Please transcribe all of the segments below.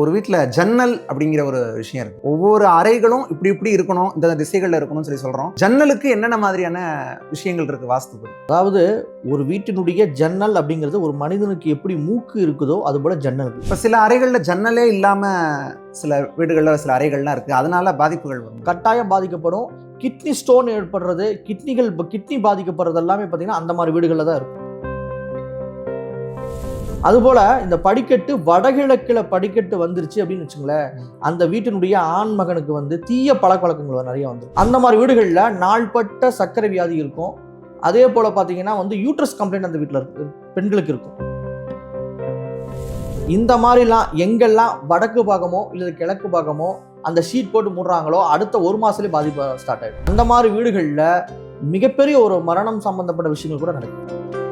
ஒரு வீட்டில் ஜன்னல் அப்படிங்கிற ஒரு விஷயம் இருக்கு. ஒவ்வொரு அறைகளும் இப்படி இப்படி இருக்கணும் இந்த திசைகளில் இருக்கணும்னு சொல்லி சொல்றோம். ஜன்னலுக்கு என்னென்ன மாதிரியான விஷயங்கள் இருக்கு? வாஸ்துபடி. அதாவது ஒரு வீட்டினுடைய ஜன்னல் அப்படிங்கிறது ஒரு மனிதனுக்கு எப்படி மூக்கு இருக்குதோ அது போல ஜன்னல்கள் இப்போ சில அறைகளில் ஜன்னலே இல்லாம சில வீடுகளில் சில அறைகள்லாம் இருக்கு. அதனால பாதிப்புகள் வரும். கட்டாயம் பாதிக்கப்படும். கிட்னி ஸ்டோன் ஏற்படுறது கிட்னிகள் கிட்னி பாதிக்கப்படுறது எல்லாமே பார்த்தீங்கன்னா அந்த மாதிரி வீடுகளில் தான் இருக்கும். அதுபோல இந்த படிக்கட்டு வடகிழக்கில் படிக்கட்டு வந்துருச்சு அப்படின்னு வச்சுங்களேன் அந்த வீட்டினுடைய ஆண் மகனுக்கு வந்து தீய பழக்க வழக்கங்கள் நிறைய வந்துடும் அந்த மாதிரி வீடுகளில் நாள்பட்ட சர்க்கரை வியாதி இருக்கும். அதே போல பார்த்தீங்கன்னா வந்து யூட்ரஸ் கம்ப்ளைண்ட் அந்த வீட்டில் இருக்கு. பெண்களுக்கு இருக்கும். இந்த மாதிரிலாம் எங்கெல்லாம் வடக்கு பாகமோ இல்லை கிழக்கு பாகமோ அந்த ஷீட் போட்டு மூடுறாங்களோ அடுத்த ஒரு மாதத்துலேயே பாதிப்பு ஸ்டார்ட் ஆகிடும் அந்த மாதிரி வீடுகளில் மிகப்பெரிய ஒரு மரணம் சம்பந்தப்பட்ட விஷயங்கள் கூட நடக்கும்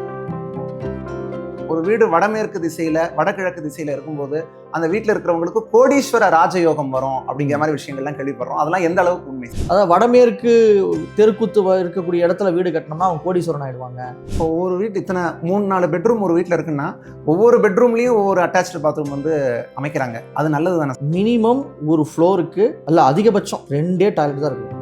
ஒரு வீடு வடமேற்கு திசையில வடகிழக்கு திசையில இருக்கும்போது அந்த வீட்டில் இருக்கிறவங்களுக்கு கோடீஸ்வர ராஜயோகம் வரும் அப்படிங்கிற மாதிரி விஷயங்கள்லாம் கேள்விப்படுறோம். அதெல்லாம் எந்த அளவுக்கு உண்மை? அதாவது வடமேற்கு தெருக்குத்து இருக்கக்கூடிய இடத்துல வீடு கட்டினோம்னா அவங்க கோடீஸ்வரன் ஆயிடுவாங்க. இப்போ ஒரு வீட்டு இத்தனை மூணு நாலு பெட்ரூம் ஒரு வீட்டில் இருக்குன்னா ஒவ்வொரு பெட்ரூம்லேயும் ஒவ்வொரு அட்டாச்சு பாத்ரூம் வந்து அமைக்கிறாங்க. அது நல்லது தானே மினிமம் ஒரு ஃப்ளோருக்கு அல்ல அதிகபட்சம் ரெண்டே டாய்லெட் தான் இருக்கும்.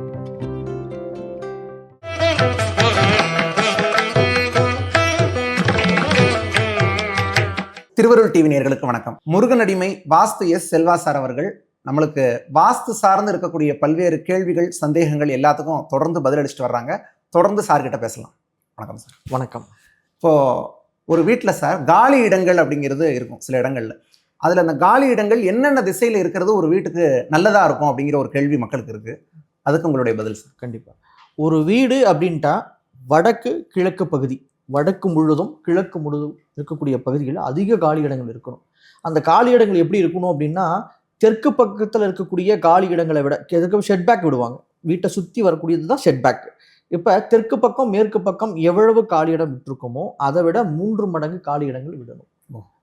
திருவருள் டிவி நேயர்களுக்கு வணக்கம். முருகன் அடிமை வாஸ்து எஸ் செல்வா சார் அவர்கள் நம்மளுக்கு வாஸ்து சார்ந்து இருக்கக்கூடிய பல்வேறு கேள்விகள் சந்தேகங்கள் எல்லாத்துக்கும் தொடர்ந்து பதிலளிச்சுட்டு வர்றாங்க. தொடர்ந்து சார் கிட்ட பேசலாம். வணக்கம் சார். வணக்கம். இப்போ ஒரு வீட்டில் சார் காலி இடங்கள் அப்படிங்கிறது இருக்கும் சில இடங்கள்ல. அதில் அந்த காலி இடங்கள் என்னென்ன திசையில் இருக்கிறது ஒரு வீட்டுக்கு நல்லதா இருக்கும் அப்படிங்கிற ஒரு கேள்வி மக்களுக்கு இருக்கு. அதுக்கு உங்களுடைய பதில் சார். கண்டிப்பா. ஒரு வீடு அப்படின்ட்டா வடக்கு கிழக்கு பகுதி. வடக்கு முழுதும் கிழக்கு முழுதும் இருக்கக்கூடிய பகுதிகளில் அதிக காலி இடங்கள் இருக்கணும். அந்த காலி இடங்கள் எப்படி இருக்கணும் அப்படின்னா தெற்கு பக்கத்தில் இருக்கக்கூடிய காலி இடங்களை விட எதுக்கு? ஷெட் பேக் விடுவாங்க. வீட்டை சுற்றி வரக்கூடியது தான் ஷெட் பேக் இப்போ தெற்கு பக்கம் மேற்கு பக்கம் எவ்வளவு காலி இடம் விட்டுருக்கோமோ அதை விட மூன்று மடங்கு காலி இடங்கள் விடணும்.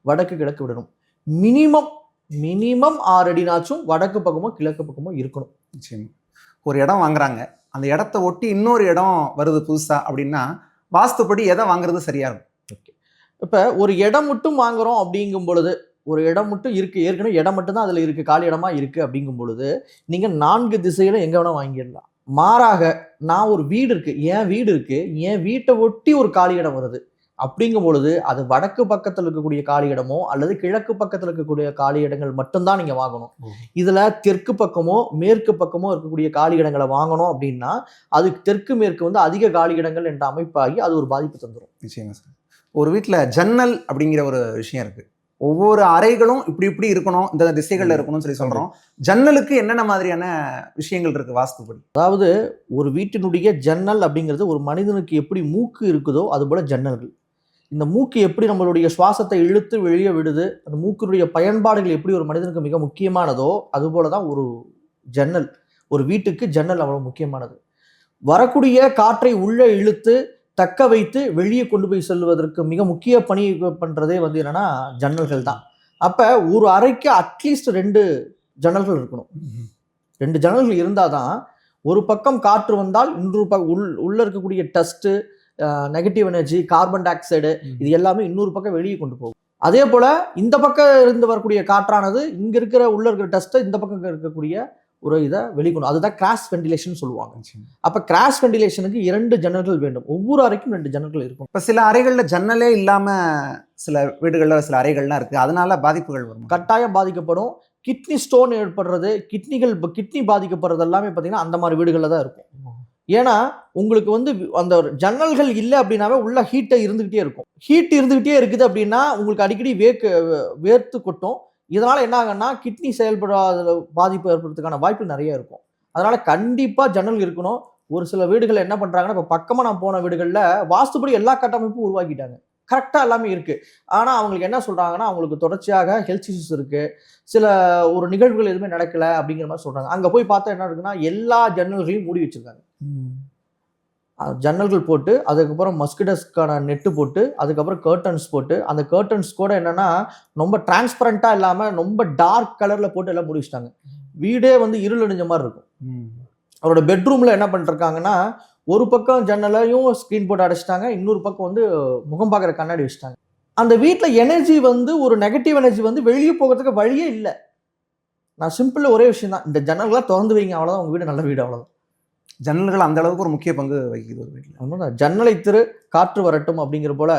வடக்கு கிழக்கு விடணும். மினிமம் மினிமம் ஆறு அடினாச்சும் வடக்கு பக்கமோ கிழக்கு பக்கமோ இருக்கணும். நிச்சயமா. ஒரு இடம் வாங்குறாங்க. அந்த இடத்த ஒட்டி இன்னொரு இடம் வருது புதுசா அப்படின்னா வாஸ்துப்படி எதை வாங்குறது சரியா இருக்கும்? இப்போ ஒரு இடம் மட்டும் வாங்குறோம் அப்படிங்கும் பொழுது ஒரு இடம் மட்டும் இருக்கு. ஏற்கனவே இடம் மட்டும் தான் அதில் இருக்கு. காலி இடமா இருக்கு அப்படிங்கும் பொழுது நீங்க நான்கு திசையில எங்க வேணா வாங்கிடலாம். மாறாக நான் ஒரு வீடு இருக்கு. என் வீடு இருக்கு. என் வீட்டை ஒட்டி ஒரு காலி இடம் வருது. அப்படிங்கும் பொழுது அது வடக்கு பக்கத்தில் இருக்கக்கூடிய காலி இடமோ அல்லது கிழக்கு பக்கத்தில் இருக்கக்கூடிய காலி இடங்கள் மட்டும்தான் நீங்க வாங்கணும். இதுல தெற்கு பக்கமோ மேற்கு பக்கமோ இருக்கக்கூடிய காலி இடங்களை வாங்கணும் அப்படின்னா அது தெற்கு மேற்கு வந்து அதிக காலி இடங்கள் என்ற அமைப்பாகி அது ஒரு பாதிப்பு தந்துடும் நிச்சயமா சார். ஒரு வீட்டில் ஜன்னல் அப்படிங்கிற ஒரு விஷயம் இருக்கு. ஒவ்வொரு அறைகளும் இப்படி இப்படி இருக்கணும் இந்த திசைகளில் இருக்கணும்னு சொல்லி சொல்றோம். ஜன்னலுக்கு என்னென்ன மாதிரியான விஷயங்கள் இருக்கு வாஸ்துப்படி? அதாவது ஒரு வீட்டினுடைய ஜன்னல் அப்படிங்கிறது ஒரு மனிதனுக்கு எப்படி மூக்கு இருக்குதோ அது போல ஜன்னல்கள். இந்த மூக்கு எப்படி நம்மளுடைய சுவாசத்தை இழுத்து வெளியே விடுது அந்த மூக்கினுடைய பயன்பாடுகள் எப்படி ஒரு மனிதனுக்கு மிக முக்கியமானதோ அதுபோல தான் ஒரு ஜன்னல் ஒரு வீட்டுக்கு ஜன்னல் அவ்வளோ முக்கியமானது. வரக்கூடிய காற்றை உள்ளே இழுத்து தக்க வைத்து வெளியே கொண்டு போய் செல்வதற்கு மிக முக்கிய பணி பண்ணுறதே வந்து என்னன்னா ஜன்னல்கள் தான். அப்போ ஒரு அறைக்கு அட்லீஸ்ட் ரெண்டு ஜன்னல்கள் இருக்கணும். ரெண்டு ஜன்னல்கள் இருந்தால் தான் ஒரு பக்கம் காற்று வந்தால் இன்னொரு பக்கம் உள் உள்ளே இருக்கக்கூடிய dust negative energy carbon dioxide இது எல்லாமே இன்னொரு பக்கம் வெளியே கொண்டு போகும். அதே போல இந்த பக்கம் இருந்து வரக்கூடிய காற்றானது இங்க இருக்கிற உள்ள இருக்கிற டஸ்ட்டை இந்த பக்கம் இருக்கக்கூடிய ஒரு இதை வெளிக்கொண்டு அதுதான் கிராஸ் வென்டிலேஷன் சொல்லுவாங்க. அப்ப கிராஸ் வென்டிலேஷனுக்கு இரண்டு ஜன்னல்கள் வேண்டும். ஒவ்வொரு அறைக்கும் ரெண்டு ஜன்னல்கள் இருக்கும். இப்போ சில அறைகளில் ஜன்னலே இல்லாம சில வீடுகளில் சில அறைகள்லாம் இருக்கு. அதனால பாதிப்புகள் வரும்? கட்டாயம் பாதிக்கப்படும். கிட்னி ஸ்டோன் ஏற்படுறது கிட்னிகள் கிட்னி பாதிக்கப்படுறது எல்லாமே பார்த்தீங்கன்னா அந்த மாதிரி வீடுகளில் தான் இருக்கும். ஏன்னா உங்களுக்கு வந்து அந்த ஜன்னல்கள் இல்லை அப்படின்னாவே உள்ள ஹீட்டை இருந்துக்கிட்டே இருக்கும். ஹீட் இருந்துக்கிட்டே இருக்குது அப்படின்னா உங்களுக்கு அடிக்கடி வேக்கு வேர்த்து கொட்டும். இதனால் என்ன ஆகுன்னா கிட்னி செயல்படாத பாதிப்பு ஏற்படுறதுக்கான வாய்ப்பு நிறைய இருக்கும். அதனால் கண்டிப்பாக ஜன்னல் இருக்கணும். ஒரு சில வீடுகள் என்ன பண்ணுறாங்கன்னா இப்போ பக்கமாக நான் போன வீடுகளில் வாஸ்துபடி எல்லா கட்டமைப்பும் உருவாக்கிட்டாங்க. கரெக்டாக எல்லாமே இருக்குது ஆனால் அவங்களுக்கு என்ன சொல்கிறாங்கன்னா அவங்களுக்கு தொடர்ச்சியாக ஹெல்த் இஷ்யூஸ் இருக்குது சில ஒரு நிகழ்வுகள் எதுவுமே நடக்கலை அப்படிங்கிற மாதிரி சொல்கிறாங்க அங்கே போய் பார்த்தா என்ன இருக்குன்னா எல்லா ஜன்னல்களையும் மூடி வச்சுருக்காங்க. ஜன்னல்கள் போட்டு அதுக்கப்புறம் மஸ்கிட்டஸ்க்கான நெட்டு போட்டு அதுக்கப்புறம் கர்டன்ஸ் போட்டு அந்த கர்டன்ஸ் கூட என்னன்னா ரொம்ப டிரான்ஸ்பரண்டா இல்லாம ரொம்ப டார்க் கலர்ல போட்டு எல்லாம் மூடி வச்சிட்டாங்க. வீடே வந்து இருள் அணிஞ்ச மாதிரி இருக்கும். அவரோட பெட்ரூம்ல என்ன பண்ணிருக்காங்கன்னா ஒரு பக்கம் ஜன்னலையும் ஸ்க்ரீன் போட்டு அடைச்சிட்டாங்க இன்னொரு பக்கம் வந்து முகம் பார்க்குற கண்ணாடி வச்சுட்டாங்க. அந்த வீட்டில் எனர்ஜி வந்து ஒரு நெகட்டிவ் எனர்ஜி வந்து வெளியே போகிறதுக்கு வழியே இல்லை. நான் சிம்பிள் ஒரே விஷயம் தான் இந்த ஜன்னல்களாக திறந்து வைங்க அவ்வளோதான் உங்கள் வீடு நல்ல வீடு அவ்வளோதான் ஜன்னல்கள் அந்த அளவுக்கு ஒரு முக்கிய பங்கு வகிக்குது ஒரு வீட்டில். உண்மைதான் ஜன்னலை திரு காற்று வரட்டும் அப்படிங்கிற போல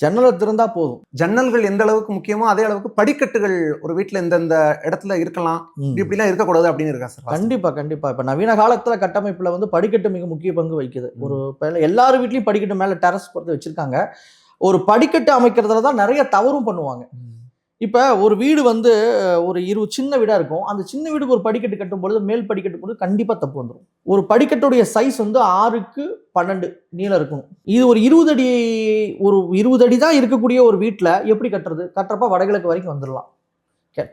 ஜன்னலை திறந்தா போதும். ஜன்னல்கள் எந்த அளவுக்கு முக்கியமோ அதே அளவுக்கு படிக்கட்டுகள் ஒரு வீட்டில் இந்தந்த இடத்துல இருக்கலாம். இப்படி இப்படிலாம் இருக்கக்கூடாது அப்படின்னு இருக்கா சார் கண்டிப்பா கண்டிப்பா. இப்ப நவீன காலத்துல கட்டமைப்புல வந்து படிக்கட்டு மிக முக்கிய பங்கு வகிக்குது. ஒரு எல்லார் வீட்லயும் படிக்கட்டு மேல டெரஸ் பொறுத்து வச்சிருக்காங்க. ஒரு படிக்கட்டு அமைக்கிறதுல தான் நிறைய தவறும் பண்ணுவாங்க. இப்போ ஒரு வீடு வந்து ஒரு இரு சின்ன வீடாக இருக்கும். அந்த சின்ன வீடுக்கு ஒரு படிக்கட்டு கட்டும் பொழுது மேல் படிக்கட்டு பொழுது கண்டிப்பாக தப்பு வந்துடும் ஒரு படிக்கட்டுடைய சைஸ் வந்து ஆறுக்கு பன்னெண்டு நீளம் இருக்கணும். இது ஒரு இருபது அடி ஒரு இருபது அடி தான் இருக்கக்கூடிய ஒரு வீட்டில் எப்படி கட்டுறது? கட்டுறப்ப வடகிழக்கு வரைக்கும் வந்துடலாம்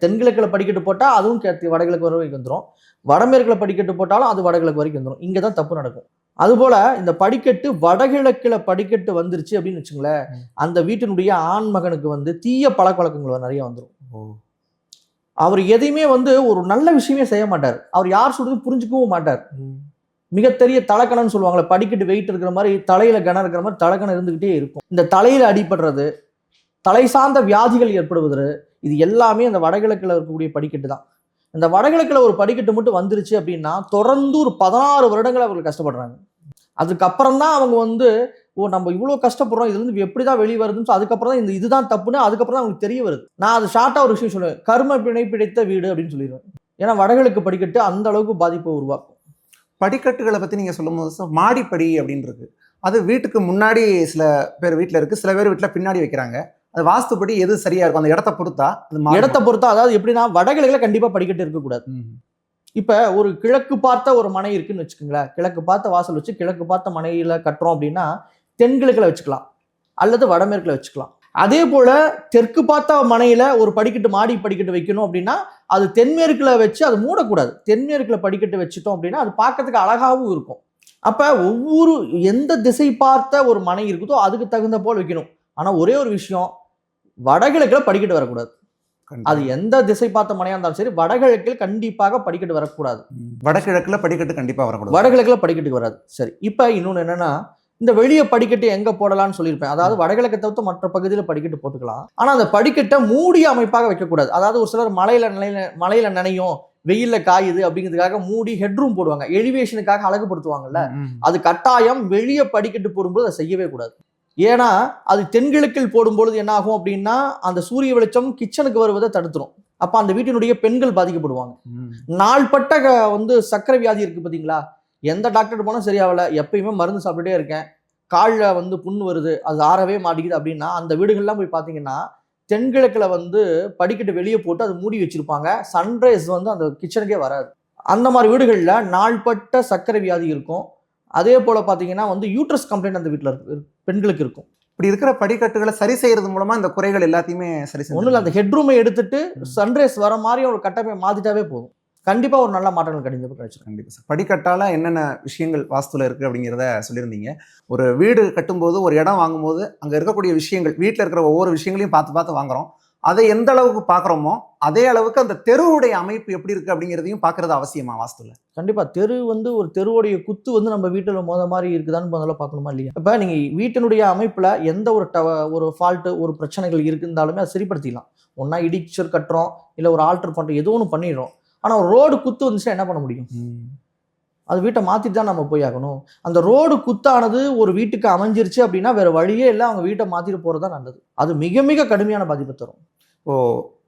தென்கிழக்கில் படிக்கட்டு போட்டால் அதுவும் வடகிழக்கு வரைக்கும் வந்துடும் வடமேற்கில் படிக்கட்டு போட்டாலும் அது வடகிழக்கு வரைக்கும் வந்துடும் இங்கே தான் தப்பு நடக்கும். அதுபோல இந்த படிக்கட்டு வடகிழக்குல படிக்கட்டு வந்துருச்சு அப்படின்னு வச்சுங்களேன். அந்த வீட்டினுடைய ஆண் மகனுக்கு வந்து தீய பழக்க வழக்கங்கள் நிறைய வந்துடும் அவர் எதையுமே வந்து ஒரு நல்ல விஷயமே செய்ய மாட்டார். அவர் யார் சொல்றது புரிஞ்சுக்கவும் மாட்டார். மிகப்பெரிய தலைக்கணம்னு சொல்லுவாங்களே படிக்கட்டு வெயிட் இருக்கிற மாதிரி தலையில கனம் இருக்கிற மாதிரி தலைக்கணம் இருந்துகிட்டே இருக்கும். இந்த தலையில அடிபடுறது தலை சார்ந்த வியாதிகள் ஏற்படுவது இது எல்லாமே அந்த வடகிழக்குல இருக்கக்கூடிய படிக்கட்டு தான் இந்த வடகிழக்கில் ஒரு படிக்கட்டு மட்டும் வந்துருச்சு அப்படின்னா தொடர்ந்து ஒரு பதினாறு வருடங்கள் அவர்கள் கஷ்டப்படுறாங்க. அதுக்கப்புறம் தான் அவங்க வந்து ஓ நம்ம இவ்வளோ கஷ்டப்படுறோம். இதுலேருந்து எப்படி தான் வெளியே வருதுன்னு சொல்லி அதுக்கப்புறம் தான் இந்த இதுதான் தப்புன்னு அதுக்கப்புறம் தான் அவங்களுக்கு தெரிய வருது. நான் அது ஷார்ட்டாக ஒரு விஷயம் சொல்லுவேன். கர்ம பிணை பிடித்த வீடு அப்படின்னு சொல்லிடுவேன். ஏன்னா வடகிழக்கு படிக்கட்டு அந்த அளவுக்கு பாதிப்பை உருவாக்கும். படிக்கட்டுகளை பற்றி நீங்கள் சொல்லும்போது சார் மாடிப்படி அப்படின்னு இருக்கு. அது வீட்டுக்கு முன்னாடி சில பேர் வீட்டில் இருக்குது சில பேர் வீட்டில் பின்னாடி வைக்கிறாங்க. அது வாஸ்துப்படி எது சரியா இருக்கும்? அந்த இடத்த பொறுத்தா? இடத்த பொறுத்தா அதாவது எப்படின்னா வடகிழக்குல கண்டிப்பா படிக்கட்டு இருக்கக்கூடாது. இப்ப ஒரு கிழக்கு பார்த்த ஒரு மனை இருக்குன்னு வச்சுக்கோங்களேன். கிழக்கு பார்த்த வாசல் வச்சு கிழக்கு பார்த்த மனையில கட்டுறோம் அப்படின்னா தென்கிழக்குல வச்சுக்கலாம். அல்லது வடமேற்குல வச்சுக்கலாம். அதே போல தெற்கு பார்த்த மனையில ஒரு படிக்கட்டு மாடி படிக்கட்டு வைக்கணும் அப்படின்னா அது தென்மேற்குல வச்சு அது மூடக்கூடாது. தென்மேற்குல படிக்கட்டு வச்சுட்டோம் அப்படின்னா அது பார்க்கறதுக்கு அழகாவும் இருக்கும். அப்ப ஒவ்வொரு எந்த திசை பார்த்த ஒரு மனை இருக்குதோ அதுக்கு தகுந்த போல் வைக்கணும். ஆனா ஒரே ஒரு விஷயம் வடகிழக்குல படிக்கட்டு வரக்கூடாது. அது எந்த திசை பார்த்த மனையா இருந்தாலும் சரி வடகிழக்கில் கண்டிப்பாக படிக்கட்டு வரக்கூடாது. வடகிழக்குல படிக்கட்டு கண்டிப்பா வரக்கூடாது. வடகிழக்குல படிக்கட்டுக்கு வராது. சரி இப்போ இன்னொன்று என்னன்னா இந்த வெளியே படிக்கட்டு எங்க போடலாம்னு சொல்லியிருப்பேன். அதாவது வடகிழக்கை தவிர்த்து மற்ற பகுதியில் படிக்கட்டு போட்டுக்கலாம். ஆனா அந்த படிக்கட்டை மூடிய அமைப்பாக வைக்கக்கூடாது. அதாவது ஒரு சிலர் மலையில நிலையில மலையில நனையும் வெயில்ல காயுது அப்படிங்கிறதுக்காக மூடி ஹெட்ரூம் போடுவாங்க. எலிவேஷனுக்காக அழகுபடுத்துவாங்கல்ல. அது கட்டாயம் வெளியே படிக்கட்டு போடும்போது அதை செய்யவே கூடாது. ஏன்னா அது தென்கிழக்கில் போடும்பொழுது என்ன ஆகும் அப்படின்னா அந்த சூரிய வெளிச்சம் கிச்சனுக்கு வருவதை தடுத்துரும். அப்ப அந்த வீட்டினுடைய பெண்கள் பாதிக்கப்படுவாங்க. நாள்பட்ட வந்து சக்கரை வியாதி இருக்கு பாத்தீங்களா? எந்த டாக்டர் போனால் சரியாகல. எப்பயுமே மருந்து சாப்பிட்டுட்டே இருக்கேன். காலில் வந்து புண்ணு வருது. அது ஆறவே மாட்டேங்குது அப்படின்னா அந்த வீடுகள்லாம் போய் பார்த்தீங்கன்னா தென்கிழக்கில் வந்து படிக்கட்டு வெளியே போட்டு அது மூடி வச்சிருப்பாங்க. சன்ரைஸ் வந்து அந்த கிச்சனுக்கே வராது. அந்த மாதிரி வீடுகளில் நாள்பட்ட சர்க்கரை வியாதி இருக்கும். அதே போல் பார்த்தீங்கன்னா வந்து யூட்ரஸ் கம்ப்ளைண்ட் அந்த வீட்டில் இருக்கு. பெண்களுக்கு இருக்கும். இப்படி இருக்கிற படிக்கட்டுகளை சரி செய்யறது மூலமா இந்த குறைகள் எல்லாத்தையுமே சரி ஒன்றும் இல்லை அந்த ஹெட்ரூமை எடுத்துட்டு சன்ரைஸ் வர மாதிரி ஒரு கட்டமை மாத்திட்டாவே போதும். கண்டிப்பாக ஒரு நல்ல மாற்றங்கள் கண்டிப்பாக கிடைச்சிடும் கண்டிப்பா சார். படிக்கட்டால என்னென்ன விஷயங்கள் வாஸ்துல இருக்கு அப்படிங்கிறத சொல்லியிருந்தீங்க. ஒரு வீடு கட்டும்போது ஒரு இடம் வாங்கும்போது அங்க இருக்கக்கூடிய விஷயங்கள் வீட்டில் இருக்கிற ஒவ்வொரு விஷயங்களையும் பார்த்து பார்த்து வாங்குறோம். அதை எந்த அளவுக்கு பார்க்குறோமோ அதே அளவுக்கு அந்த தெருவுடைய அமைப்பு எப்படி இருக்கு அப்படிங்கிறதையும் பார்க்கறது அவசியமா வாஸ்துல? கண்டிப்பா. தெரு வந்து ஒரு தெருவுடைய குத்து வந்து நம்ம வீட்டில் மோத மாதிரி இருக்குதான்னு முதல்ல பார்க்கணுமா இல்லையா? இப்போ நீங்க வீட்டினுடைய அமைப்புல எந்த ஒரு டவ ஒரு ஃபால்ட்டு ஒரு பிரச்சனைகள் இருந்தாலுமே அதை சரிப்படுத்திக்கலாம் ஒன்றா இடிச்சர் கட்டுறோம் இல்லை ஒரு ஆல்டர் பண்ணுறோம் ஏதோ ஒன்று பண்ணிடுறோம். ஆனால் ஒரு ரோடு குத்து வந்துச்சுன்னா என்ன பண்ண முடியும்? அது வீட்டை மாற்றிட்டு தான் நம்ம போய் ஆகணும். அந்த ரோடு குத்தானது ஒரு வீட்டுக்கு அமைஞ்சிருச்சு அப்படின்னா வேற வழியே இல்லை அவங்க வீட்டை மாற்றிட்டு போகிறது தான் நல்லது. அது மிக மிக கடுமையான பாதிப்பை தரும். இப்போ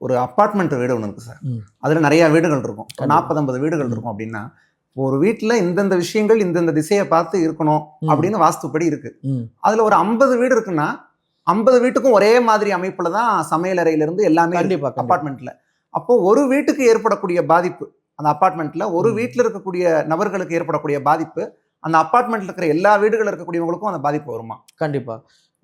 ஒரு அப்பார்ட்மெண்ட் வீடு ஒன்று இருக்கு சார். அதுல நிறைய வீடுகள் இருக்கும். நாற்பது ஐம்பது வீடுகள் இருக்கும் அப்படின்னா ஒரு வீட்டுல இந்தந்த விஷயங்கள் இந்தந்த திசையை பார்த்து இருக்கணும். அப்படின்னு வாஸ்துப்படி இருக்கு. அதுல ஒரு ஐம்பது வீடு இருக்குன்னா ஐம்பது வீட்டுக்கும் ஒரே மாதிரி அமைப்புல தான் சமையலறையில இருந்து எல்லாமே அப்பார்ட்மெண்ட்ல அப்போ ஒரு வீட்டுக்கு ஏற்படக்கூடிய பாதிப்பு அந்த அப்பார்ட்மெண்ட்ல ஒரு. வீட்டில் இருக்கக்கூடிய நபர்களுக்கு ஏற்படக்கூடிய பாதிப்பு அந்த அப்பார்ட்மெண்ட்ல இருக்கிற எல்லா வீடுகள் இருக்கக்கூடியவங்களுக்கும் அந்த பாதிப்பு வருமா? கண்டிப்பா.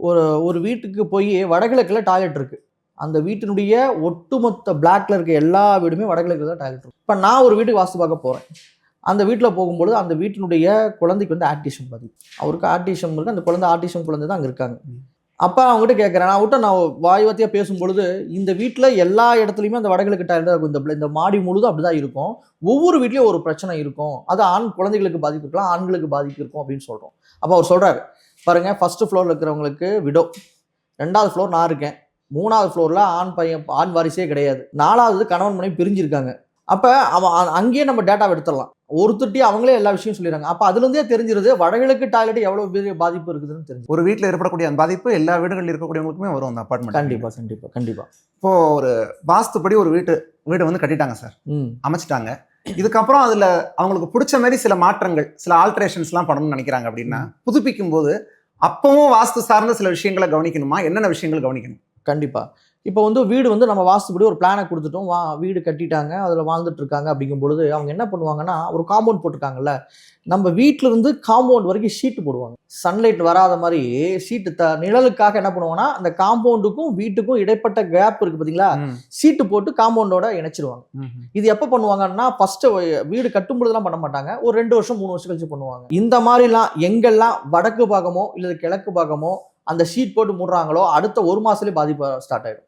ஒரு ஒரு வீட்டுக்கு போய் வடகிழக்குல டாய்லெட் இருக்கு. அந்த வீட்டினுடைய ஒட்டுமொத்த பிளாக்ல இருக்க எல்லா வீடுமே வடகிழக்குல தான் டாய்லெட் இருக்கு. இப்போ நான் ஒரு வீட்டுக்கு வாஸ்து பார்க்க போறேன். அந்த வீட்டில் போகும்பொழுது அந்த வீட்டினுடைய குழந்தைக்கு வந்து ஆர்டிஷம் பாதிப்பு. அவருக்கு ஆர்டிஷம் இருக்கு அந்த குழந்தை ஆர்டிஷம் குழந்தை தான் அங்கே இருக்காங்க. அப்போ அவங்ககிட்ட கேட்குறேன் நான் விட்ட நான் வாய் வார்த்தையாக பேசும்பொழுது இந்த வீட்டில் எல்லா இடத்துலையுமே அந்த வடகிழக்கு டாய்லெட் இருக்கும். இந்த இந்த மாடி முழுதும் அப்படி தான் இருக்கும். ஒவ்வொரு வீட்லேயும் ஒரு பிரச்சனை இருக்கும். அது ஆண் குழந்தைகளுக்கு பாதிப்பு இருக்கலாம் ஆண்களுக்கு பாதிப்பு இருக்கும் அப்படின்னு சொல்கிறோம் அப்போ அவர் சொல்கிறாரு பாருங்க ஃபஸ்ட்டு ஃப்ளோரில் இருக்கிறவங்களுக்கு விடோ ரெண்டாவது ஃப்ளோர் நான் இருக்கேன். மூணாவது ஃப்ளோரில் ஆண் பையன் ஆண் வாரிசே கிடையாது. நாலாவது கணவன் மனைவி பிரிஞ்சிருக்காங்க. அப்ப அவன் அங்கேயே நம்ம டேட்டாவை எடுத்துடலாம். ஒருத்தட்டி அவங்களே எல்லா விஷயம் சொல்லிடுறாங்க. அப்ப அதுல இருந்தே தெரிஞ்சிருது வடகிழக்கு டாய்லெட் எவ்வளவு பெரிய பாதிப்பு இருக்குதுன்னு தெரிஞ்சு ஒரு வீட்டில் ஏற்படக்கூடிய அந்த பாதிப்பு எல்லா வீடுகளில் இருக்கக்கூடியவங்களுக்குமே வரும் அந்த அப்பார்ட்மெண்ட் கண்டிப்பா கண்டிப்பா கண்டிப்பா. இப்போ ஒரு வாஸ்துப்படி ஒரு வீட்டு வீடு வந்து கட்டிட்டாங்க சார். ம். அமைச்சிட்டாங்க. இதுக்கப்புறம் அதுல அவங்களுக்கு பிடிச்ச மாதிரி சில மாற்றங்கள் சில ஆல்ட்ரேஷன்ஸ்லாம் பண்ணணும்னு நினைக்கிறாங்க அப்படின்னா புதுப்பிக்கும் போது அப்பவும் வாஸ்து சார்ந்த சில விஷயங்களை கவனிக்கணுமா? என்னென்ன விஷயங்கள் கவனிக்கணும்? கண்டிப்பா. இப்போ வந்து வீடு வந்து நம்ம வாஸ்துபடி ஒரு பிளானை கொடுத்துட்டோம். வா வீடு கட்டிட்டாங்க அதில் வாழ்ந்துட்டு இருக்காங்க அப்படிங்கும் பொழுது அவங்க என்ன பண்ணுவாங்கன்னா ஒரு காம்பவுண்ட் போட்டிருக்காங்கல்ல நம்ம வீட்ல இருந்து காம்பவுண்ட் வரைக்கும் ஷீட்டு போடுவாங்க. சன்லைட் வராத மாதிரி ஷீட்டு த நிழலுக்காக என்ன பண்ணுவாங்கன்னா அந்த காம்பவுண்டுக்கும் வீட்டுக்கும் இடைப்பட்ட கேப் இருக்கு பார்த்தீங்களா ஷீட்டு போட்டு காம்பவுண்டோட இணைச்சிருவாங்க. இது எப்போ பண்ணுவாங்கன்னா ஃபர்ஸ்ட் வீடு கட்டும் பொழுதுலாம் பண்ண மாட்டாங்க. ஒரு ரெண்டு வருஷம் மூணு வருஷம் கழிச்சு பண்ணுவாங்க. இந்த மாதிரிலாம் எங்கெல்லாம் வடக்கு பாகமோ இல்லை கிழக்கு பாகமோ அந்த ஷீட் போட்டு மூடுறாங்களோ அடுத்த ஒரு மாசத்துலயே பாதிப்பு ஸ்டார்ட் ஆயிடும்.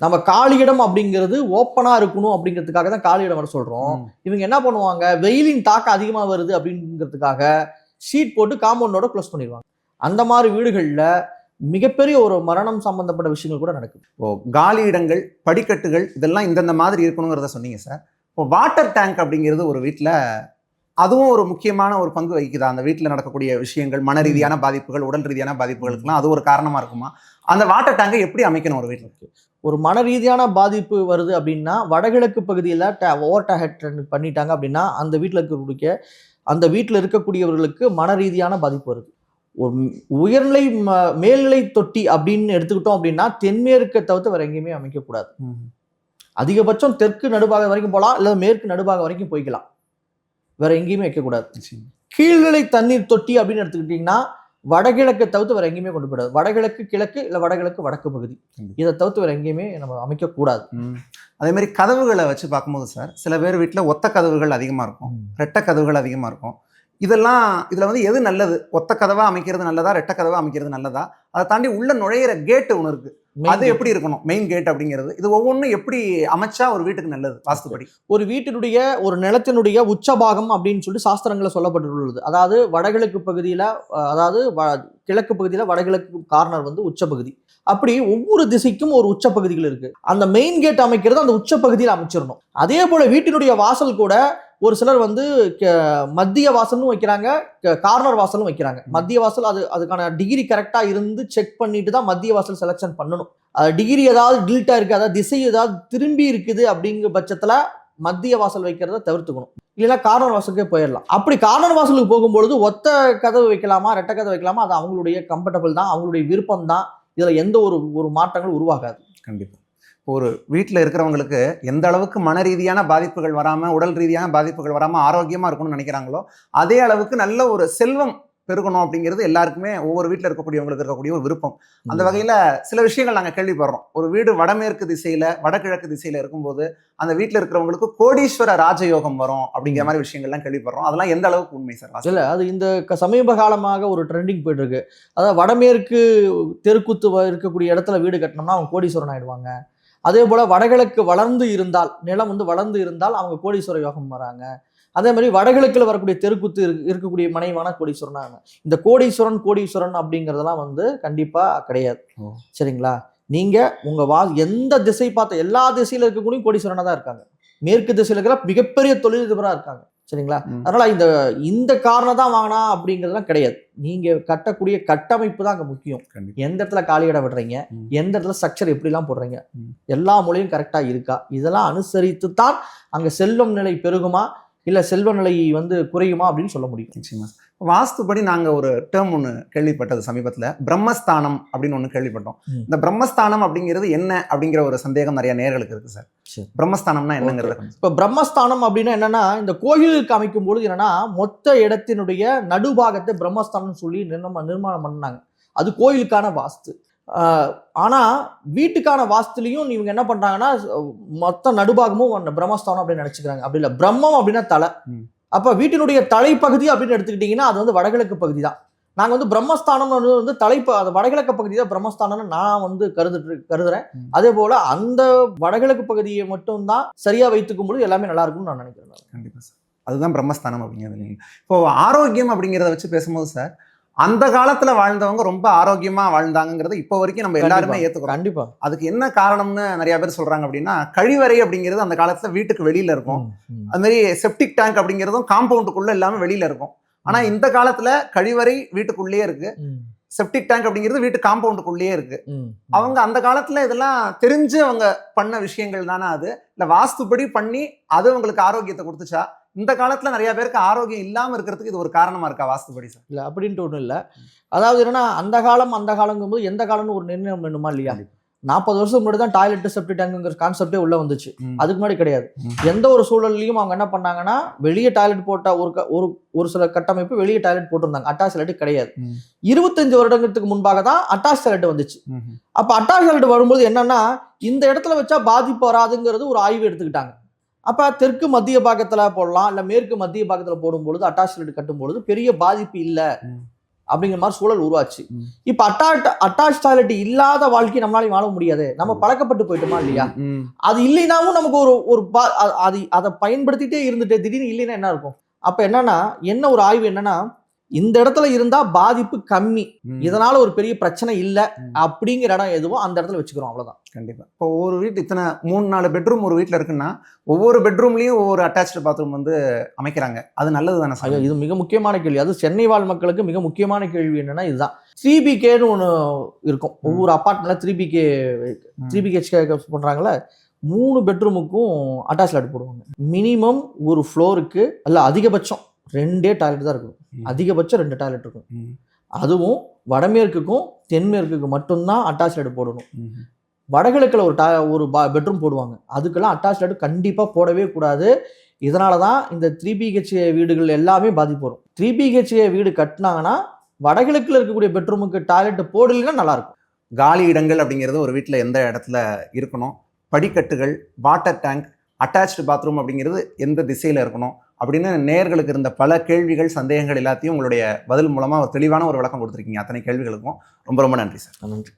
நம்ம காலியிடம் அப்படிங்கிறது ஓப்பனா இருக்கணும் அப்படிங்கிறதுக்காக தான் காலியிடம் வர சொல்றோம். இவங்க என்ன பண்ணுவாங்க? வெயிலின் தாக்கம் அதிகமாக வருது அப்படிங்கிறதுக்காக ஷீட் போட்டு காம்பவுண்டோட க்ளோஸ் பண்ணிடுவாங்க. அந்த மாதிரி வீடுகளில் மிகப்பெரிய ஒரு மரணம் சம்பந்தப்பட்ட விஷயங்கள் கூட நடக்குது. இப்போ காலி இடங்கள் படிக்கட்டுகள் இதெல்லாம் இந்தந்த மாதிரி இருக்கணுங்கிறத சொன்னீங்க சார். இப்போ வாட்டர் டேங்க் அப்படிங்கிறது ஒரு வீட்டில் அதுவும் ஒரு முக்கியமான ஒரு பங்கு வகிக்குதா? அந்த வீட்டில் நடக்கக்கூடிய விஷயங்கள் மன ரீதியான பாதிப்புகள் உடல் ரீதியான பாதிப்புகளுக்குலாம் அது ஒரு காரணமா இருக்குமா? அந்த வாட்டர் டேங்கை எப்படி அமைக்கணும் ஒரு வீட்டில் ஒரு மன ரீதியான பாதிப்பு வருது அப்படின்னா வடகிழக்கு பகுதியில் ஓவர் ஹெட் பண்ணிட்டாங்க அப்படின்னா அந்த வீட்டில் இருக்கக்கூடிய அந்த வீட்டில் இருக்கக்கூடியவர்களுக்கு மன ரீதியான பாதிப்பு வருது. ஒரு உயர்நிலை மேல்நிலை தொட்டி அப்படின்னு எடுத்துக்கிட்டோம் அப்படின்னா தென்மேற்கை தவிர்த்து வேற எங்கேயுமே அமைக்கக்கூடாது. அதிகபட்சம் தெற்கு நடுபாக வரைக்கும் போகலாம் இல்லை மேற்கு நடுபாக வரைக்கும் போய்க்கலாம். வேற எங்கேயுமே வைக்கக்கூடாது கீழ்நிலை தண்ணீர் தொட்டி அப்படின்னு எடுத்துக்கிட்டிங்கன்னா வடகிழக்கை தவிர்த்து வேற எங்கேயுமே கொண்டு போயிடாது. வடகிழக்கு கிழக்கு இல்லை வடகிழக்கு வடக்கு பகுதி. இதை தவிர்த்து வேற எங்கேயுமே நம்ம அமைக்கக்கூடாது. அதே மாதிரி கதவுகளை வச்சு பார்க்கும்போது சார் சில பேர் வீட்டில் ஒத்த கதவுகள் அதிகமாக இருக்கும். ரெட்டை கதவுகள் அதிகமாக இருக்கும். இதெல்லாம் இதில் வந்து எது நல்லது? ஒத்த கதவா அமைக்கிறது நல்லதா? ரெட்டை கதவா அமைக்கிறது நல்லதா? அதை தாண்டி உள்ள நுழையிற கேட்டு ஒன்று இருக்கு. அது எப்படி இருக்கணும்? மெயின் கேட் அப்படிங்கிறது. இது ஒவ்வொன்றும் எப்படி அமைச்சா ஒரு வீட்டுக்கு நல்லது? வாஸ்துபடி ஒரு வீட்டினுடைய ஒரு நிலத்தினுடைய உச்சபாகம் அப்படின்னு சொல்லி சாஸ்திரங்களில் சொல்லப்பட்டுள்ளது. அதாவது வடகிழக்கு பகுதியில் அதாவது வ- கிழக்கு பகுதியில் வடகிழக்கு கார்னர் வந்து உச்சப்பகுதி அப்படி ஒவ்வொரு திசைக்கும் ஒரு உச்சப்பகுதிகள் இருக்கு. அந்த மெயின் கேட் அமைக்கிறது அந்த உச்சப்பகுதியில் அமைச்சிடணும். அதே போல வீட்டினுடைய வாசல் கூட ஒரு சிலர் வந்து க- மத்திய வாசலும் வைக்கிறாங்க கார்னர் வாசலும் வைக்கிறாங்க. மத்திய வாசல் அது அதுக்கான டிகிரி கரெக்டாக இருந்து செக் பண்ணிட்டு தான் மத்திய வாசல் செலெக்ஷன் பண்ணணும். டிகிரி ஏதாவது டில்ட்டா இருக்கு அதாவது திசை ஏதாவது திரும்பி இருக்குது அப்படிங்கிற பட்சத்தில் மத்திய வாசல் வைக்கிறத தவிர்த்துக்கணும். இல்லைன்னா கார்னர் வாசலுக்கே போயிடலாம். அப்படி கார்னர் வாசலுக்கு போகும்பொழுது ஒத்த கதவு வைக்கலாமா ரெட்டை கதவு வைக்கலாமா? அது அவங்களுடைய கம்ஃபர்டபுள் தான் அவங்களுடைய விருப்பம் தான் இதில் எந்த ஒரு ஒரு மாற்றங்களும் உருவாகாது. கண்டிப்பாக ஒரு வீட்டில் இருக்கிறவங்களுக்கு எந்த அளவுக்கு மன ரீதியான பாதிப்புகள் வராமல் உடல் ரீதியான பாதிப்புகள் வராமல் ஆரோக்கியமாக இருக்கணும்னு நினைக்கிறாங்களோ அதே அளவுக்கு நல்ல ஒரு செல்வம் பெருகணும் அப்படிங்கிறது எல்லாருக்குமே ஒவ்வொரு வீட்டில் இருக்கக்கூடியவங்களுக்கு இருக்கக்கூடிய ஒரு விருப்பம். அந்த வகையில் சில விஷயங்கள் நாங்கள் கேள்விப்படுறோம். ஒரு வீடு வடமேற்கு திசையில் வடகிழக்கு திசையில் இருக்கும்போது அந்த வீட்டில் இருக்கிறவங்களுக்கு கோடீஸ்வர ராஜயோகம் வரும் அப்படிங்கிற மாதிரி விஷயங்கள்லாம் கேள்விப்படுறோம். அதெல்லாம் எந்த அளவுக்கு உண்மை சார் இல்ல அது இந்த சமீப காலமாக ஒரு ட்ரெண்டிங் போயிட்டு இருக்கு அதாவது வடமேற்கு தெருக்குத்து வ- இருக்கக்கூடிய இடத்துல வீடு கட்டினோம்னா அவங்க கோடீஸ்வரன் ஆயிடுவாங்க. அதே போல வடகிழக்கு வளர்ந்து இருந்தால் நிலம் வந்து வளர்ந்து இருந்தால் அவங்க கோடீஸ்வர யோகம் வராங்க. அதே மாதிரி வடகிழக்குல வரக்கூடிய தெருக்குத்து இருக்கு- இருக்கக்கூடிய மனைவான கோடீஸ்வரனாங்க. இந்த கோடீஸ்வரன் கோடீஸ்வரன் அப்படிங்கறதெல்லாம் வந்து கண்டிப்பா கிடையாது. சரிங்களா? நீங்க உங்க வா எந்த திசை பார்த்த எல்லா திசையில இருக்கக்கூடிய கோடீஸ்வரனா தான் இருக்காங்க. மேற்கு திசையில இருக்கிற மிகப்பெரிய தொழிலதிபரா இருக்காங்க. சரிங்களா. அதனால இந்த இந்த காரணம் தான் வாங்கினா அப்படிங்கிறதுலாம் கிடையாது நீங்க கட்டக்கூடிய கட்டமைப்பு தான் அங்க முக்கியம் எந்த இடத்துல காலி இடம் விடுறீங்க. எந்த இடத்துல ஸ்ட்ரக்சர் எப்படிலாம் போடுறீங்க. எல்லா மொழியும் கரெக்டா இருக்கா இதெல்லாம் அனுசரித்து தான் அங்க செல்வம் நிலை பெருகுமா இல்ல செல்வ நிலை வந்து குறையுமா அப்படின்னு சொல்ல முடியும். நிச்சயமா. வாஸ்துபடி நாங்க ஒரு டேர்ம் ஒன்று கேள்விப்பட்டது சமீபத்துல பிரம்மஸ்தானம் அப்படின்னு ஒன்று கேள்விப்பட்டோம். இந்த பிரம்மஸ்தானம் அப்படிங்கிறது என்ன அப்படிங்கிற ஒரு சந்தேகம் நிறைய நேர்களுக்கு இருக்கு சார். பிரம்மஸ்தானம்னா என்னங்கிறது. இப்ப பிரம்மஸ்தானம் அப்படின்னா என்னன்னா இந்த கோயிலுக்கு அமைக்கும் பொழுது என்னன்னா மொத்த இடத்தினுடைய நடுபாகத்தை பிரம்மஸ்தானம் சொல்லி நிர்ம நிர்மாணம் பண்ணாங்க. அது கோயிலுக்கான வாஸ்து. ஆஹ் ஆனா வீட்டுக்கான வாஸ்துலையும் இவங்க என்ன பண்றாங்கன்னா மொத்த நடுபாகமும் பிரம்மஸ்தானம் அப்படின்னு நினைச்சுக்கிறாங்க. அப்படி இல்ல பிரம்மம் அப்படின்னா தலை. அப்ப வீட்டினுடைய தலைப்பகுதி அப்படின்னு எடுத்துக்கிட்டீங்கன்னா அது வந்து வடகிழக்கு பகுதி தான். நாங்க வந்து பிரம்மஸ்தானம் வந்து தலைப்பு அது வடகிழக்கு பகுதி தான் பிரம்மஸ்தானம்னு நான் வந்து கருதுட்டு கருதுறேன். அதே போல அந்த வடகிழக்கு பகுதியை மட்டும் தான் சரியா வைத்துக்கும் பொழுது எல்லாமே நல்லா இருக்கும்னு நான் நினைக்கிறேன். கண்டிப்பா சார். அதுதான் பிரம்மஸ்தானம் அப்படிங்கிறது இப்போ ஆரோக்கியம் அப்படிங்கிறத வச்சு பேசும்போது சார் அந்த காலத்துல வாழ்ந்தவங்க ரொம்ப ஆரோக்கியமா வாழ்ந்தாங்கிறது இப்போ வரைக்கும் நம்ம எல்லாருமே. ஏத்துக்கிறோம். கண்டிப்பா. அதுக்கு என்ன காரணம்னு நிறைய பேர் சொல்றாங்க அப்படின்னா கழிவறை அப்படிங்கிறது அந்த காலத்துல வீட்டுக்கு வெளியில இருக்கும். அது மாதிரி செப்டிக் டேங்க் அப்படிங்கிறதும் காம்பவுண்டுக்குள்ள இல்லாம வெளியில இருக்கும். ஆனா. இந்த காலத்துல கழிவறை வீட்டுக்குள்ளேயே இருக்கு. செப்டிக் டேங்க் அப்படிங்கிறது வீட்டு காம்பவுண்டுக்குள்ளேயே இருக்கு. அவங்க அந்த காலத்துல இதெல்லாம் தெரிஞ்சு அவங்க பண்ண விஷயங்கள் தானே அது? இல்ல வாஸ்துப்படி பண்ணி அது அவங்களுக்கு ஆரோக்கியத்தை கொடுத்துச்சா? இந்த காலத்துல நிறைய பேருக்கு ஆரோக்கியம் இல்லாம இருக்கிறதுக்கு இது ஒரு காரணமா இருக்கா வாஸ்துப்படி சார்? இல்ல அப்படின்ட்டு ஒண்ணும் இல்ல. அதாவது என்னன்னா அந்த காலம் அந்த காலங்கும் போது எந்த காலம்னு ஒரு நிர்ணயம் வேணுமா இல்லையா? நாற்பது வருஷம் முன்னாடி தான் டாய்லெட் செப்டி டேங்குங்கிற கான்செப்டே உள்ள வந்துச்சு. அதுக்கு முன்னாடி கிடையாது. எந்த ஒரு சூழல்லையும் அவங்க என்ன பண்ணாங்கன்னா வெளியே டாய்லெட் போட்ட ஒரு ஒரு ஒரு சில கட்டமைப்பு வெளியே டாய்லெட் போட்டிருந்தாங்க. அட்டாச் டாய்லெட் கிடையாது. இருபத்தஞ்சு வருடங்களுக்கு முன்பாக தான் அட்டாச் டாய்லெட் வந்துச்சு. அப்ப அட்டாச் டாய்லெட் வரும்போது என்னன்னா இந்த இடத்துல வச்சா பாதிப்பு வராதுங்கிறது ஒரு ஆய்வு எடுத்துக்கிட்டாங்க. அப்ப தெற்கு மத்திய பாகத்துல போடலாம் இல்ல மேற்கு மத்திய பாகத்துல போடும் பொழுது அட்டாச் டாய்லெட் கட்டும் பொழுது பெரிய பாதிப்பு இல்ல. அப்படிங்கிற மாதிரி சூழல் உருவாச்சு. இப்ப அட்டாச் அட்டாச் டாய்லெட் இல்லாத வாழ்க்கை நம்மளால வாழ முடியாது நம்ம பழக்கப்பட்டு போயிட்டோமா இல்லையா. அது இல்லைனாவும் நமக்கு ஒரு ஒரு அது அதை பயன்படுத்திட்டே இருந்துட்டு திடீர்னு இல்லைன்னா என்ன இருக்கும் அப்ப என்னன்னா என்ன ஒரு ஆய்வு என்னன்னா இந்த இடத்துல இருந்தா பாதிப்பு கம்மி. இதனால ஒரு பெரிய பிரச்சனை இல்ல. அப்படிங்கிற இடம் எதுவோ அந்த இடத்துல வச்சுக்கிறோம் அவ்வளவுதான். கண்டிப்பா. இப்போ ஒரு வீட்டு இத்தனை மூணு நாலு பெட்ரூம் ஒரு வீட்ல இருக்குன்னா ஒவ்வொரு பெட்ரூம்லயும் ஒவ்வொரு அட்டாச்சு பாத்ரூம் வந்து அமைக்கிறாங்க. அது நல்லது தானே சார் இது மிக முக்கியமான கேள்வி. அது சென்னை வாழ் மக்களுக்கு மிக முக்கியமான கேள்வி என்னன்னா இதுதான். த்ரீ பிகேன்னு ஒன்று இருக்கும். ஒவ்வொரு அப்பார்ட்மெண்ட்ல த்ரீ பிகே த்ரீ பிஹெச்கே பண்றாங்கல்ல மூணு பெட்ரூமுக்கும் அட்டாச் லாட் போடுவாங்க. மினிமம் ஒரு ஃப்ளோருக்கு அல்ல அதிகபட்சம் ரெண்டே டாய்லெட் தான் இருக்கும். அதிகபட்சம் ரெண்டு டாய்லெட் இருக்கும். அதுவும் வடமேற்குக்கும் தென்மேற்குக்கும் மட்டும்தான் அட்டாச் லைட் போடணும். வடகிழக்கில் ஒரு டா ஒரு பெட்ரூம் போடுவாங்க. அதுக்கெல்லாம் அட்டாச் லைட் கண்டிப்பாக போடவே கூடாது. இதனால தான் இந்த த்ரீ பிஹெச்ஏ வீடுகள் எல்லாமே பாதிப்பு வரும். த்ரீ பிஹெச்ஏ வீடு கட்டினாங்கன்னா வடகிழக்கில் இருக்கக்கூடிய பெட்ரூமுக்கு டாய்லெட் போடலைன்னா நல்லா இருக்கும் காலி இடங்கள் அப்படிங்கிறது ஒரு வீட்டில் எந்த இடத்துல இருக்கணும்? படிக்கட்டுகள் வாட்டர் டேங்க் அட்டாச்டு பாத்ரூம் அப்படிங்கிறது எந்த திசையில் இருக்கணும்? அப்படின்னு நேயர்களுக்கு இருந்த பல கேள்விகள் சந்தேகங்கள் எல்லாத்தையும் உங்களுடைய பதில் மூலமாக ஒரு தெளிவான ஒரு விளக்கம் கொடுத்துருக்கீங்க. அத்தனை கேள்விகளுக்கும் ரொம்ப ரொம்ப நன்றி சார். நன்றி.